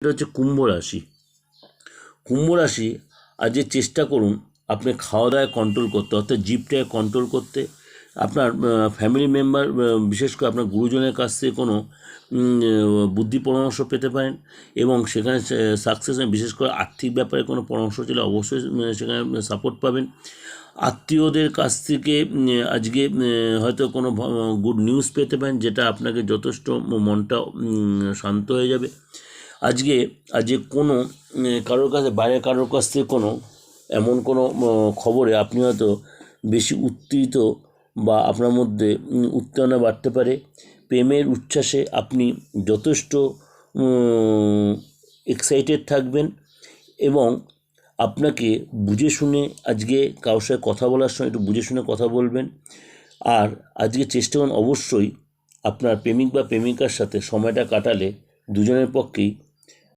এটা হচ্ছে কুম্ভ রাশি। কুম্ভ রাশি আজকে চেষ্টা করুন আপনি খাওয়া দাওয়া কন্ট্রোল করতে, অর্থাৎ জিপটাকে কন্ট্রোল করতে, আপনার ফ্যামিলি মেম্বার বিশেষ করে আপনার গুরুজনের কাছ থেকে কোনো বুদ্ধি পরামর্শ পেতে পারেন এবং সেখানে সাকসেস বিশেষ করে আর্থিক ব্যাপারে কোনো পরামর্শ চলে অবশ্যই সেখানে সাপোর্ট পাবেন। আত্মীয়দের কাছ থেকে আজকে হয়তো কোনো গুড নিউজ পেতে পারেন, যেটা আপনাকে যথেষ্ট মনটা শান্ত হয়ে যাবে। আজকে আজকে কোনো কারোর কাছে বাইরে কারোর কাছ থেকে কোনো, এমন কোনো খবরে আপনি হয়তো বেশি উত্তেজিত বা আপনার মধ্যে উত্তেজনা বাড়তে পারে। প্রেমের উচ্ছ্বাসে আপনি যথেষ্ট এক্সাইটেড থাকবেন এবং আপনাকে বুঝে শুনে আজকে কারোর সাথে কথা বলার সময় একটু বুঝে শুনে কথা বলবেন। আর আজকে চেষ্টা করুন অবশ্যই আপনার প্রেমিক বা প্রেমিকার সাথে সময়টা কাটালে দুজনের পক্ষেই